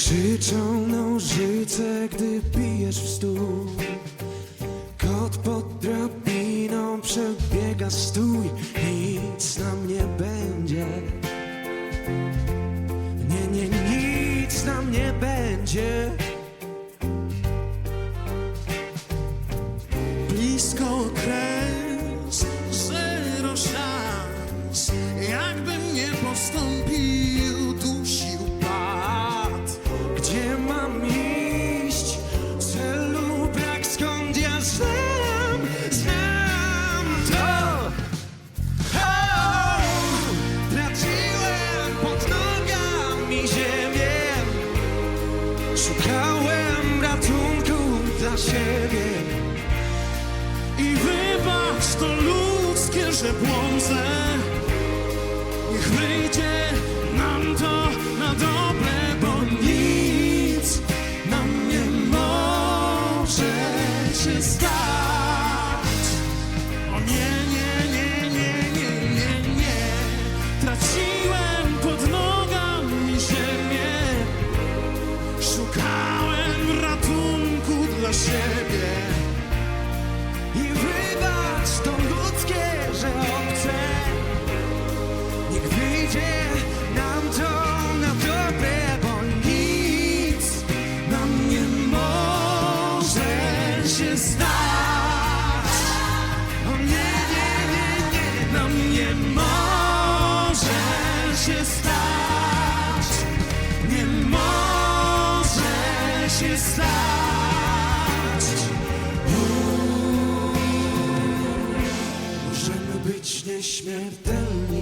Krzyczą nożyce, gdy bijesz w stół. Kot pod drabiną przebiega stój. Nic nam nie będzie. Nie, nie, nic nam nie będzie. Blisko kres, zero szans. Jakbym nie postąpił, dusił Szukałem ratunku dla siebie I wybacz to ludzkie, że błądzę. Niech wyjdzie siebie. I wybacz to ludzkie, że obce Niech wyjdzie nam to na dobre Bo nic Nam nie może się stać. O nie, nie, nie, nie Nam nie może się stać. Być nieśmiertelni